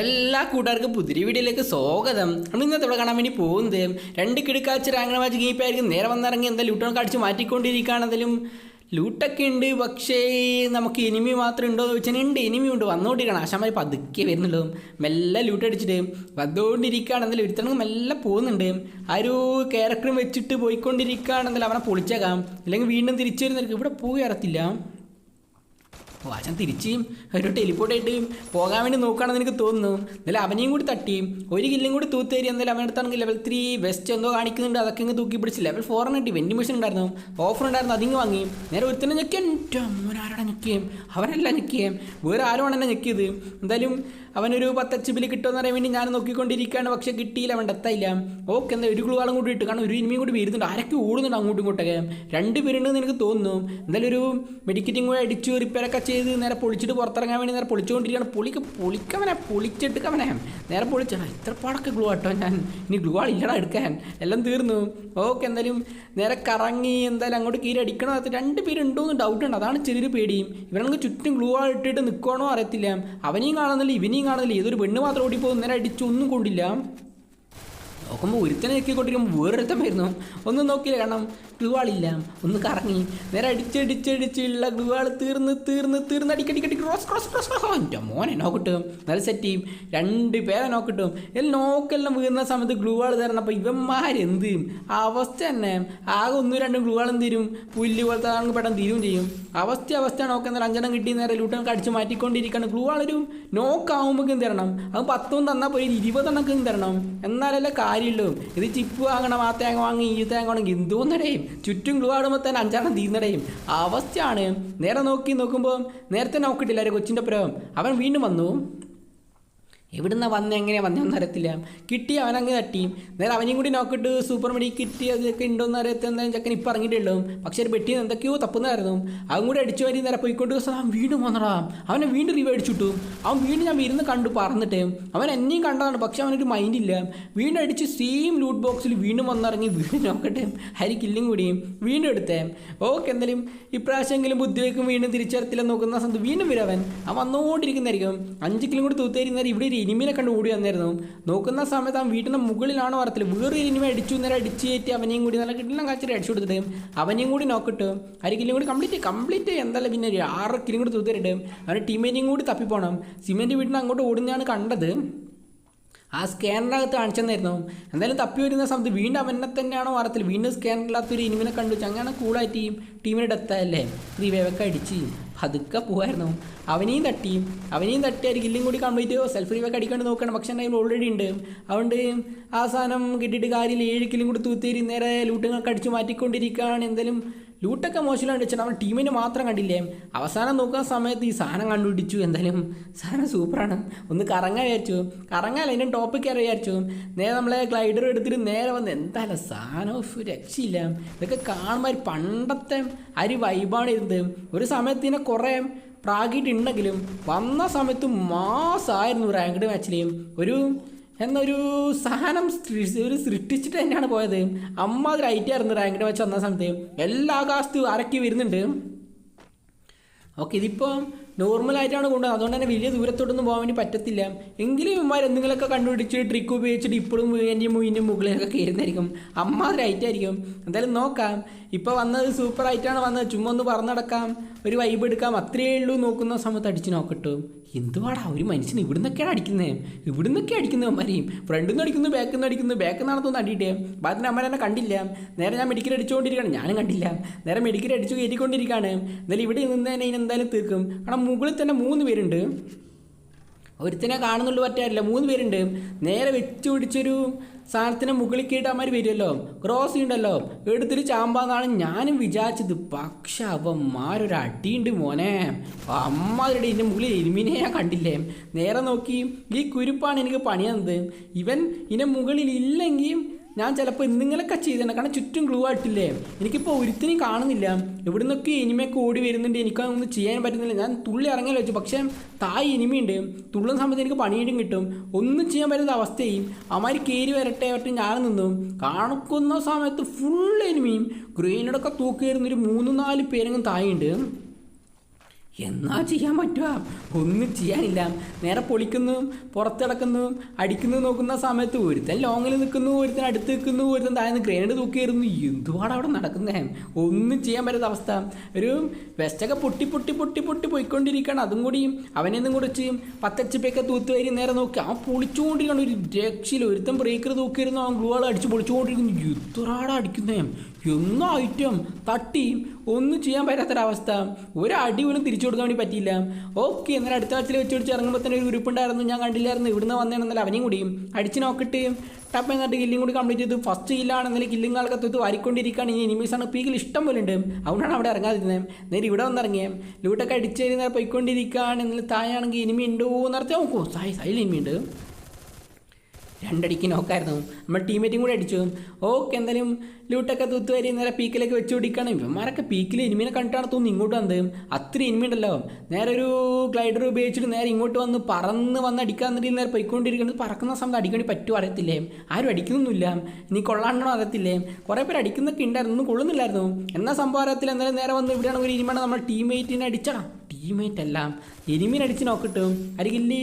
എല്ലാ കൂട്ടുകാർക്കും പുതിരി വീഡിയോയിലേക്ക് സ്വാഗതം. നമ്മൾ ഇന്നത്തെ ഇവിടെ കാണാൻ വേണ്ടി പോകുന്നത് രണ്ട് കിടക്കാച്ച റാങ്കണ വാച്ച് ഗീപ്പായിരിക്കും നേരെ വന്നിറങ്ങി എന്താ ലൂട്ടൊക്കെ അടിച്ച് മാറ്റിക്കൊണ്ടിരിക്കുകയാണ് എന്തായാലും ലൂട്ടൊക്കെ ഉണ്ട്. പക്ഷേ നമുക്ക് എനിമി മാത്രം ഉണ്ടോ എന്ന് വെച്ചാൽ ഉണ്ട്. എനിമി ഉണ്ട്. വന്നുകൊണ്ടിരിക്കണം ആശാമാർ പതുക്കെ വരുന്നുള്ളൂ മെല്ലെ ലൂട്ട് അടിച്ചിട്ട് വന്നുകൊണ്ടിരിക്കുകയാണ് എന്തായാലും ഒരുത്തണെങ്കിൽ മെല്ലെ പോകുന്നുണ്ട്. ആ ഒരു ക്യാരക്ടറും വെച്ചിട്ട് പോയിക്കൊണ്ടിരിക്കുകയാണെന്നല്ല അവനെ പൊളിച്ചേക്കാം. അല്ലെങ്കിൽ വീണ്ടും തിരിച്ചു വരുന്നവർക്ക് ഇവിടെ പോയി അറിയത്തില്ല. വാചൻ തിരിച്ചും ഒരു ടെലിപ്പോർട്ട് ആയിട്ട് പോകാൻ വേണ്ടി നോക്കുകയാണെന്ന് എനിക്ക് തോന്നുന്നു. എന്നാലും അവനെയും കൂടി തട്ടി. ഒരു കില്ലും കൂടി തൂത്തേരി എന്തായാലും അവനടുത്താണെങ്കിൽ ലെവൽ ത്രീ വെസ്റ്റ് എന്തോ കാണിക്കുന്നുണ്ട്. അതൊക്കെ ഇങ്ങ് തൂക്കി പിടിച്ച് ലെവൽ ഫോറിന് കിട്ടി വെൻഡിങ് മെഷീൻ ഉണ്ടായിരുന്നു. ഓഫർ ഉണ്ടായിരുന്നു. അതിങ്ങ് വാങ്ങി. നേരെ ഒരുത്തന്നെ ഞെക്കിയാൻ ആരാടെ ഞെക്കിയേം? അവരെല്ലാം ഞെക്കിയേം. വേറെ ആരുമാണ് എന്നെ ഞെക്കിയത്. എന്തായാലും അവനൊരു പത്തച്ച് ബില്ല് കിട്ടുമെന്ന് അറിയാൻ വേണ്ടി ഞാൻ നോക്കിക്കൊണ്ടിരിക്കുകയാണ്. പക്ഷേ കിട്ടിയില്ല. അവൻ എത്തായില്ല ഓക്കെ എന്താ ഒരു ഗ്ലൂവാളും കൂടി ഇട്ട്. കാരണം ഒരു ഇനിമയും കൂടി വരുന്നുണ്ട്. ആരൊക്കെ ഓടുന്നുണ്ട് അങ്ങോട്ടും ഇങ്ങോട്ടൊക്കെ. രണ്ട് പേരുണ്ടെന്ന് എനിക്ക് തോന്നുന്നു. എന്തായാലും ഒരു മെഡിക്കറ്റിംഗ് കൂടെ അടിച്ചു. റിപ്പയറൊക്കെ ചെയ്ത് നേരെ പൊളിച്ചിട്ട് പുറത്തിറങ്ങാൻ വേണ്ടി നേരെ പൊളിച്ചുകൊണ്ടിരിക്കുകയാണ്. പൊളിക്ക് പൊളിക്കവനെ പൊളിച്ചെടുക്കവനെ നേരെ പൊളിച്ച. ഇത്ര പാടൊക്കെ ഗ്ലൂ ആട്ടോ ഞാൻ. ഇനി ഗ്ലൂ ആളില്ലടാ എടുക്കാൻ. എല്ലാം തീർന്നു. ഓക്കെ എന്തായാലും നേരെ കറങ്ങി എന്തായാലും അങ്ങോട്ട് കീരി അടിക്കണോ? അത് രണ്ട് പേരുണ്ടോ എന്ന് ഡൗട്ട് ഉണ്ട്. അതാണ് ചെറിയൊരു പേടിയും ഇവരങ്ങൾക്ക് ചുറ്റും ഗ്ലൂ ആൾ ഇട്ടിട്ട് അറിയത്തില്ല. അവനെയും കാണുന്നില്ല ഇവനെയും കാണുന്നില്ല. ഏതൊരു പെണ്ണ് മാത്രം ഓടിപ്പോകും. നേരെ അടിച്ചൊന്നും കൊണ്ടില്ല. നോക്കുമ്പോൾ ഒരുത്തനെ ഞെക്കിക്കൊണ്ടിരിക്കുമ്പോൾ വേറൊരുത്തൻ വരുന്നു ഒന്നും നോക്കിയില്ല കാരണം ഗ്ലുവാളില്ല ഒന്ന് കറങ്ങി. നേരെ അടിച്ചടിച്ചടിച്ചുള്ള ഗ്ലുവാൾ തീർന്ന് തീർന്ന് തീർന്ന് അടിക്കടിക്കടി ക്രോസ് ക്രോസ് ക്രോസ് ക്രോസ് എന്റെ മോനെ നോക്കിട്ടും നല്ല സെറ്റ് ചെയ്യും. രണ്ട് പേരെ നോക്കിട്ടും എല്ലാം നോക്കെല്ലാം വീഴുന്ന സമയത്ത് ഗ്ലൂ ആൾ ചെയ്യും? ആ അവസ്ഥ തന്നെ. ആകെ ഒന്നും രണ്ടും ഗ്ലുവാളും തീരും. പുല്ല് പോലത്തെ ആണെങ്കിൽ പെട്ടെന്ന് തീരും ചെയ്യും. അവസ്ഥ അവസ്ഥ നോക്കുന്ന അഞ്ചെണ്ണം കിട്ടി നേരെ ലൂട്ടൊക്കെ അടിച്ച് മാറ്റിക്കൊണ്ടിരിക്കുകയാണ്. ഗ്ലുവാളൊരു നോക്കാവുമ്പോഴേക്കും തരണം? അത് പത്തും തന്നാൽ പോയി ഇരുപതെണ്ണക്കും തരണം? എന്നാലല്ലേ കാര്യമുള്ളൂ ഇത് ചിപ്പ് വാങ്ങണം ആ തേങ്ങ വാങ്ങി ഈ തേങ്ങ വാങ്ങി എന്തോന്നടേയും ചുറ്റും ഗ്ലൂ ആടുമ്പോൾ തന്നെ അഞ്ചാറും തീർന്നടയും അവസ്ഥയാണ്. നേരെ നോക്കി നോക്കുമ്പോൾ നേരത്തെ നോക്കിയിട്ടില്ല ഒരു കൊച്ചിന്റെ പുരം അവൻ വീണ്ടും വന്നു. എവിടുന്ന വന്ന് എങ്ങനെയാണ് വന്നതെന്ന് അറിയത്തില്ല. കിട്ടി അവനങ്ങ് തട്ടി. നേരെ അവനെയും കൂടി നോക്കിയിട്ട് സൂപ്പർ മെഡി കിട്ടി അതൊക്കെ ഉണ്ടോയെന്ന് അറിയത്ത എന്തായാലും ചെക്കൻ ഇപ്പം ഇറങ്ങിയിട്ടുള്ളൂ. പക്ഷേ ഒരു പെട്ടി എന്തൊക്കെയോ തപ്പുന്നതായിരുന്നു. അവൻ കൂടി അടിച്ചു വരി നേരെ പോയിക്കൊണ്ട് അവൻ വീണ്ടും വന്നടാ. അവനെ വീണ്ടും റിവ് അടിച്ചിട്ടു അവൻ വീണ്ടും ഞാൻ ഇരുന്ന് കണ്ടു പറന്നിട്ട് അവൻ എന്നെയും കണ്ടതാണ് പക്ഷേ അവനൊരു മൈൻഡ് ഇല്ല. വീണ്ടും അടിച്ച് സെയിം ലൂട്ട് ബോക്സിൽ വീണ്ടും വന്നിറങ്ങി വീണ്ടും നോക്കട്ടെ. ഹരി കില്ലും കൂടിയും വീണ്ടും എടുത്തേ. ഓക്കെ എന്തായാലും ഇപ്രാവശ്യമെങ്കിലും ബുദ്ധിവെക്കും വീണ്ടും തിരിച്ചറത്തില്ല നോക്കുന്ന സമയത്ത് വീണ്ടും വരും അവൻ. അവൻ വന്നുകൊണ്ടിരിക്കുന്നതായിരിക്കും അഞ്ച് കിലോ കൂടി തൂത്തേരി നേരം ഇവിടെ ഇനിമിനെ കണ്ട് ഓടി വന്നിരുന്നു. നോക്കുന്ന സമയത്ത് അവൻ വീട്ടിന്റെ മുകളിലാണോ വറത്തിൽ വേറെ ഇനിമ അടിച്ചു നേരെ അടിച്ച് കയറ്റി അവനെയും കൂടി നല്ല കിട്ടില്ല കാച്ചിട്ട് അടിച്ചു കൊടുത്തിട്ട് അവനെയും കൂടി നോക്കിട്ട് അര കിലും കൂടി കംപ്ലീറ്റ് കംപ്ലീറ്റ് എന്തായാലും പിന്നെ ഒരു ആറ് കിലും കൂടി തൂത്തിട്ട് അവന്റെ ടീമേറ്റിയും കൂടി തപ്പിപ്പോണം. സിമെന്റ് വീട്ടിൽ അങ്ങോട്ട് ഓടുന്നതാണ് കണ്ടത്. ആ സ്കാനറിനകത്ത് കാണിച്ചെന്നായിരുന്നു. എന്തായാലും തപ്പി വരുന്ന സമയത്ത് വീണ്ടും അവനെ തന്നെയാണോ വാർത്തയിൽ വീണ്ടും സ്കാനറില്ലാത്തൊരു ഇനിമിനെ കണ്ടു. വെച്ചു അങ്ങനെ കൂളായിട്ട് ടീം ടീമിന് ഡെത്തായല്ലേ റീവേവൊക്കെ അടിച്ച് പതുക്കെ പോവായിരുന്നു. അവനെയും തട്ടി. അവനെയും തട്ടി ഒരു കില്ലും കൂടി കംപ്ലീറ്റ് സെൽഫ് റീവൊക്കെ അടിക്കാണ്ട് നോക്കണം പക്ഷേ ടൈം ഓൾറെഡി ഉണ്ട്. അതുകൊണ്ട് ആ സാധനം കിട്ടിയിട്ട് കാര്യമില്ല. ഏഴ് കില്ലും കൂടി തൂത്തേരി നേരെ ലൂട്ടുകളൊക്കെ അടിച്ചു മാറ്റിക്കൊണ്ടിരിക്കുകയാണ്. എന്തായാലും ലൂട്ടൊക്കെ മോശമില്ലാണ്ട് വെച്ചാൽ അവൻ ടീമിന് മാത്രം കണ്ടില്ലേ? അവസാനം നോക്കുന്ന സമയത്ത് ഈ സാധനം കണ്ടുപിടിച്ചു. എന്തായാലും സാധനം സൂപ്പറാണ്. ഒന്ന് കറങ്ങാൻ വിചാരിച്ചു. കറങ്ങാൻ അതിന്റെ ടോപ്പിക് കയറി വിചാരിച്ചു. നേരെ നമ്മളെ ഗ്ലൈഡർ എടുത്തിട്ട് നേരെ വന്ന് എന്തായാലും സാധനം രക്ഷയില്ല. ഇതൊക്കെ കാണുമ്പോൾ ഒരു പണ്ടത്തെ അരി വൈബാണ് ഇരുന്നത് ഒരു സമയത്ത് ഇതിനെ കുറേ പ്രാഗിയിട്ടുണ്ടെങ്കിലും വന്ന സമയത്ത് മാസമായിരുന്നു റാങ്ക്ഡ് മാച്ചിൽ ഒരു എന്നൊരു സഹനം ഒരു സൃഷ്ടിച്ചിട്ട് തന്നെയാണ് പോയത്. അമ്മ റൈറ്റായിരുന്നു റാങ്കിന്റെ വെച്ച് വന്ന സമയത്ത്. എല്ലാ കാസ്റ്റും അരക്കി വരുന്നുണ്ട്. ഓക്കെ ഇതിപ്പോൾ നോർമലായിട്ടാണ് കൊണ്ടുവന്നത്. അതുകൊണ്ട് തന്നെ വലിയ ദൂരത്തോട്ടൊന്നും പോകാൻ വേണ്ടി പറ്റത്തില്ല. എങ്കിലും ഇവന്മാർ എന്തെങ്കിലുമൊക്കെ കണ്ടുപിടിച്ച് ട്രിക്ക് ഉപയോഗിച്ചിട്ട് ഇപ്പോഴും എന്റെ മുയിന്റെ മുകളിലൊക്കെ കയറുന്നതായിരിക്കും. അമ്മ റൈറ്റായിരിക്കും എന്തായാലും നോക്കാം. ഇപ്പോൾ വന്നത് സൂപ്പർ ആയിട്ടാണ് വന്നത്. ചുമ്മാ ഒന്ന് പറന്നടക്കാം ഒരു വൈബ് എടുക്കാം. അത്രയേ ഉള്ളൂ. നോക്കുന്ന സമയത്ത് അടിച്ച് നോക്കട്ടു. എന്തുവാടാ ഒരു മനുഷ്യൻ ഇവിടുന്നൊക്കെയാണ് അടിക്കുന്നത് ഇവിടുന്നൊക്കെ അടിക്കുന്നത് അമ്മരെയും ഫ്രണ്ടിൽ നിന്ന് അടിക്കുന്നു ബാക്കിൽ നിന്ന് അടിക്കുന്നു ബാക്കിൽ നിന്നാണ് തോന്നുന്നു അടിയിട്ടേ. ബാത്തിന് അമ്മ എന്നെ കണ്ടില്ല. നേരെ ഞാൻ മെഡിക്കൽ അടിച്ചുകൊണ്ടിരിക്കുകയാണ്. ഞാനും കണ്ടില്ല. നേരെ മെഡിക്കൽ അടിച്ചു കയറ്റിക്കൊണ്ടിരിക്കുകയാണ്. എന്നാലും ഇവിടെ നിന്ന് തന്നെ ഇനി എന്തായാലും തീർക്കും. കാരണം മുകളിൽ തന്നെ മൂന്ന് പേരുണ്ട്. ഒരുത്തിനെ കാണുന്നുള്ളൂ പറ്റാറില്ല മൂന്ന് പേരുണ്ട്. നേരെ വെച്ചു പിടിച്ചൊരു സാധനത്തിന് മുകളിൽ കീട്ടന്മാർ വരുമല്ലോ. ക്രോസ് ഉണ്ടല്ലോ. എടുത്തിട്ട് ചാമ്പാന്നാണ് ഞാനും വിചാരിച്ചത് പക്ഷെ അവന്മാരൊരു അടിയുണ്ട് മോനെ. അമ്മാരുടെ ഇതിന്റെ മുകളിൽ എരുമിനെ ഞാൻ കണ്ടില്ലേ? നേരെ നോക്കി. ഈ കുരുപ്പാണ് എനിക്ക് പണിയെന്നത്. ഇവൻ ഇതിന്റെ മുകളിൽ ഇല്ലെങ്കിൽ ഞാൻ ചിലപ്പോൾ എന്തെങ്കിലുമൊക്കെ ചെയ്തിട്ടുണ്ട് കാരണം ചുറ്റും ഗ്ലൂ ആയിട്ടില്ലേ? എനിക്കിപ്പോൾ ഒരുത്തിനും കാണുന്നില്ല. എവിടെ നിന്നൊക്കെ ഇനിമയൊക്കെ ഓടി വരുന്നുണ്ട്. എനിക്കൊന്നും ചെയ്യാൻ പറ്റുന്നില്ല. ഞാൻ തുള്ളി ഇറങ്ങാൻ വെച്ചു പക്ഷേ തായ് ഇനിമയുണ്ട് തുള്ളുന്ന സമയത്ത് എനിക്ക് പണിയിട്ടും കിട്ടും. ഒന്നും ചെയ്യാൻ പറ്റുന്ന അവസ്ഥയും അമാര് കയറി വരട്ടെ വരട്ടെ ഞാൻ നിന്നു. കാണിക്കുന്ന സമയത്ത് ഫുൾ എനിമയും. ഗ്രെയിനോടൊക്കെ തൂക്കി വരുന്നൊരു മൂന്ന് നാല് പേരെങ്കിലും തായുണ്ട് എന്നാ ചെയ്യാൻ പറ്റുക ഒന്നും ചെയ്യാനില്ല. നേരെ പൊളിക്കുന്നു പുറത്തിടക്കുന്നതും അടിക്കുന്നതും അടിക്കുന്നു നോക്കുന്ന സമയത്ത് ഒരുത്തൻ ലോങ്ങിൽ നിൽക്കുന്നു ഒരുത്തൻ അടുത്ത് നിൽക്കുന്നു ഒരുത്തൻ താഴ്ന്ന് ഗ്രേനഡ് തൂക്കിയായിരുന്നു എന്തുവാണ് അവിടെ നടക്കുന്നേ? ഒന്നും ചെയ്യാൻ പറ്റാത്ത അവസ്ഥ. ഒരു വെസ്റ്റൊക്കെ പൊട്ടി പൊട്ടി പൊട്ടി പൊട്ടി പോയിക്കൊണ്ടിരിക്കുകയാണ്. അതും കൂടി അവനെന്നും കുറിച്ച് തൂത്ത് തൂത്തുവരി നേരെ നോക്കി. അവൻ പൊളിച്ചുകൊണ്ടിരിക്കുകയാണ്. ഒരു രക്ഷയിൽ ഒരുത്തൻ ബ്രേക്കർ തൂക്കിയിരുന്നു. അവൻ ഗ്ലൂ അടിച്ച് പൊളിച്ചുകൊണ്ടിരിക്കുന്നു. എത്രാടാ അടിക്കുന്നേ? എന്ന ഐറ്റം തട്ടിയും ഒന്നും ചെയ്യാൻ പറ്റാത്തൊരവസ്ഥ. ഒരു അടി പോലും തിരിച്ചു കൊടുക്കാൻ വേണ്ടി പറ്റിയില്ല. ഓക്കെ എന്നാൽ അടുത്ത ആഴ്ചയിൽ വെച്ച് പിടിച്ച് ഇറങ്ങുമ്പോൾ തന്നെ ഒരു ഗ്രൂപ്പ് ഞാൻ കണ്ടില്ലായിരുന്നു. ഇവിടുന്ന് വന്നേണെന്നല്ല അവനെയും കൂടിയും. അടിച്ച് നോക്കിട്ട് ടപ്പ് എന്നിട്ട് കില്ലും കൂടി കംപ്ലീറ്റ് ചെയ്തു. ഫസ്റ്റ് കില്ലാണെന്നല്ല കില്ലും കാലത്ത് വാരിക്കൊണ്ടിരിക്കുകയാണ് ഈ എനിമീസാണ് പീക്കിൽ ഇഷ്ടം പോലെ ഉണ്ട്. അതുകൊണ്ടാണ് അവിടെ ഇറങ്ങാതിരുന്നത് നേരെ ഇവിടെ വന്നിറങ്ങിയേ. ലൂട്ടൊക്കെ അടിച്ച് നേരെ പോയിക്കൊണ്ടിരിക്കുകയാണ് എന്നാൽ താഴെയാണെങ്കിൽ ഇനിമി ഉണ്ടോ എന്നർത്ഥം നോക്കൂ സായി സായി ഇനിമി ഉണ്ട്. രണ്ടടിക്ക് നോക്കായിരുന്നു. നമ്മൾ ടീമേറ്റും കൂടെ അടിച്ചു. ഓക്കെ എന്തായാലും ലൂട്ടൊക്കെ തൂത്തുവരി നേരെ പീക്കിലേക്ക് വെച്ച് പിടിക്കണം. ഇവന്മാരൊക്കെ പീക്കിൽ ഇനിമിനെ കണ്ടിട്ടാണ് തോന്നുന്നു ഇങ്ങോട്ട് വന്നത്. അത്ര ഇനിമി ഉണ്ടല്ലോ. നേരെ ഒരു ഗ്ലൈഡർ ഉപയോഗിച്ചിട്ട് നേരെ ഇങ്ങോട്ട് വന്ന് പറന്ന് വന്ന് അടിക്കാൻ വന്നിട്ട് നേരെ പോയിക്കൊണ്ടിരിക്കുന്നത് പറക്കുന്ന സമയത്ത് അടിക്കാൻ പറ്റുമോ അറിയത്തില്ലേ? ആരും അടിക്കുന്നൊന്നുമില്ല. ഇനി കൊള്ളാണ്ടോ അറിയത്തില്ലേ? കുറേ പേര് അടിക്കുന്നൊക്കെ ഉണ്ടായിരുന്നു. ഒന്നും കൊള്ളുന്നില്ലായിരുന്നു. എന്നാ സംഭവം അറിയത്തില്ല. എന്തായാലും നേരെ വന്ന് ഇവിടെയാണ് ഒരു ഇനിമാണ് നമ്മൾ ടീമേറ്റിനെ അടിച്ചടാ ടീമേറ്റ് അല്ല. എനിമീനെ നോക്കട്ടും അരികില്ലേ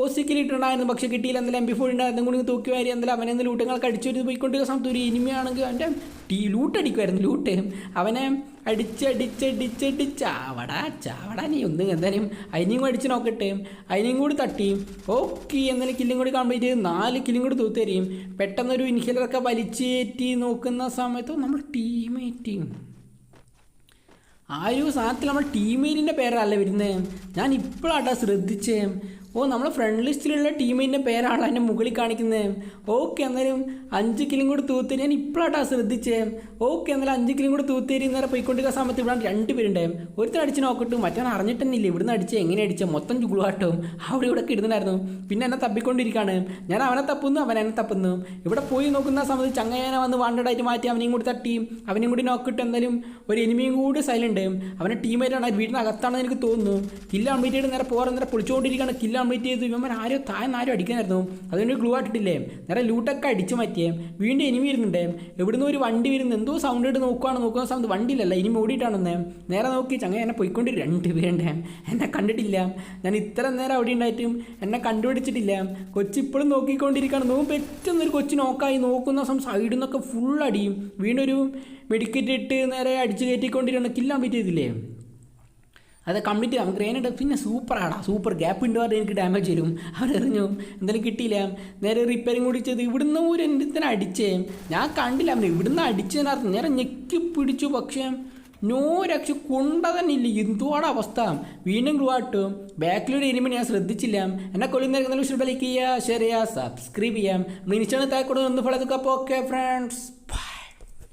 ഓസിക്കിൽ ഇട്ടുണ്ടായിരുന്നു പക്ഷെ കിട്ടിയില്ല. എന്തായാലും എം പി ഫോർ ഉണ്ടായിരുന്നു കൂടി തൂക്കി വാരി എന്തായാലും അവനെ ലൂട്ടുകൾ ലൂട്ടങ്ങൾക്ക് അടിച്ചു പോയിക്കൊണ്ടിരിക്കുന്ന സമയത്ത് ഒരു ഇനിമയാണെങ്കിൽ അവന്റെ ടീ ലൂട്ട് അടിക്കുമായിരുന്നു. ലൂട്ട് അവനെ അടിച്ചടിച്ചടിച്ചടിച്ച് ചാവട ചാവട നീ ഒന്നും എന്തായാലും അതിനെയും കൂടി അടിച്ച് നോക്കട്ടെ. അതിനെയും കൂടി തട്ടി. ഓക്കെ എന്നാലും കില്ലും കൂടി കംപ്ലീറ്റ് ചെയ്ത് നാല് കില്ലും കൂടി തൂത്തരിയും പെട്ടെന്നൊരു ഇൻഹേലറൊക്കെ വലിച്ചേറ്റി നോക്കുന്ന സമയത്ത് നമ്മൾ ടീമേറ്റ് ആ ഒരു സാധനത്തിൽ നമ്മൾ ടീമേറ്റിന്റെ പേരല്ല വരുന്നത് ഞാൻ ഇപ്പോഴാട്ടാ ശ്രദ്ധിച്ചേ. ഓ നമ്മൾ ഫ്രണ്ട് ലിസ്റ്റിലുള്ള ടീമിന്റെ പേരാണല്ലോ അതിന്റെ മുകളിൽ കാണിക്കുന്നത് ഓക്കെ എന്നാലും അഞ്ച് കിലും കൂടി തൂത്തേരി ഞാൻ ഇപ്പോഴാട്ടാ ശ്രദ്ധിച്ചേ. ഓക്കെ എന്നാലും അഞ്ച് കിലും കൂടി തൂത്തേരി നേരെ പോയിക്കൊണ്ടിരിക്കുന്ന സമയത്ത് ഇവിടെ രണ്ട് പേരുണ്ട് ഒരുത്തൻ അടിച്ച് നോക്കട്ടു മറ്റേ അറിഞ്ഞിട്ടെന്നില്ല. ഇവിടുന്ന് അടിച്ച് എങ്ങനെ അടിച്ച? മൊത്തം ചുളുവാട്ടും അവിടെ ഇവിടെ ഇടുന്നുണ്ടായിരുന്നു പിന്നെ എന്നെ തപ്പിക്കൊണ്ടിരിക്കുകയാണ് ഞാൻ അവനെ തപ്പുന്നു അവൻ എന്നെ തപ്പുന്നു. ഇവിടെ പോയി നോക്കുന്ന സമയത്ത് ചങ്ങയനെ വന്ന് വാണ്ടഡായിട്ട് മാറ്റി അവനെയും കൂടി തട്ടി. അവനെയും കൂടി നോക്കിട്ട് എന്തായാലും ഒരു എനിമിയും കൂടി സൈലുണ്ട് അവനെ ടീമായിട്ടാണ് വീടിനകത്താണെന്ന് എനിക്ക് തോന്നുന്നു. കില്ല കംപ്ലീറ്റ് നേരെ പോകാൻ നേരെ പൊളിച്ചുകൊണ്ടിരിക്കുകയാണ് കില്ല കംപ്ലീറ്റ് ചെയ്തു. ഇവന്മാർ ആരോ താഴ്ന്ന് ആരും അടിക്കാനായിരുന്നു അതുകൊണ്ട് ഗ്ലൂ ആട്ടിട്ടില്ലേ നേരെ ലൂട്ടൊക്കെ അടിച്ചു മാറ്റിയേ. വീണ്ടും എനിമി വരുന്നുണ്ട്. എവിടുന്ന് ഒരു വണ്ടി വരുന്നു. എന്തോ സൗണ്ട് ഇട്ട് നോക്കുവാണ്. നോക്കുന്ന സമയത്ത് വണ്ടിയിലല്ല ഇനി ഓടിയിട്ടാണെന്ന് നേരെ നോക്കി ചങ്ങ എന്നെ പോയിക്കൊണ്ട് രണ്ട് പേരുണ്ടേ. എന്നെ കണ്ടിട്ടില്ല. ഞാൻ ഇത്ര നേരം അവിടെ ഉണ്ടായിട്ടും എന്നെ കണ്ടുപിടിച്ചിട്ടില്ല. കൊച്ചു ഇപ്പോഴും നോക്കിക്കൊണ്ടിരിക്കുകയാണ്. നോക്കും പെട്ടെന്നൊരു കൊച്ചു നോക്കായി നോക്കുന്ന സം സൈഡിൽ നിന്നൊക്കെ ഫുൾ അടിയും. വീണ്ടും ഒരു മെഡിക്കറ്റ് ഇട്ട് നേരെ അടിച്ചു കയറ്റിക്കൊണ്ടിരിക്കണം കില്ലാൻ പറ്റിയതില്ലേ? അത് കംപ്ലീറ്റ് അവൻ ഗ്രേനഡ് പിന്നെ സൂപ്പറാടാ സൂപ്പർ ഗ്യാപ്പ് ഉണ്ട് പറഞ്ഞാൽ എനിക്ക് ഡാമേജ് വരും അവരെറിഞ്ഞു എന്തായാലും കിട്ടിയില്ല. നേരെ റിപ്പയറിങ് കൂടി ചെയ്ത് ഇവിടുന്ന് ഒരു എന്തിനാ അടിച്ചേ. ഞാൻ കണ്ടില്ല. അവൻ ഇവിടുന്ന് അടിച്ചതിനർത്ഥം നേരെ ഞെക്കി പിടിച്ചു. പക്ഷേ നോ രക്ഷ. കൊണ്ട തന്നെ ഇല്ല. എന്തുവാണ് അവസ്ഥ. വീണ്ടും ഗ്ലൂ ബാക്കിലൂടെ എനിമി ഞാൻ ശ്രദ്ധിച്ചില്ല. എന്നെ കൊല്ലുന്ന ലൈക്ക് ചെയ്യുക ഷെയർ ചെയ്യുക സബ്സ്ക്രൈബ് ചെയ്യാം നമ്മൾ താഴെ കൊടുത്ത് ഒന്ന് ഫോളോ ഓക്കെ ഫ്രണ്ട്സ്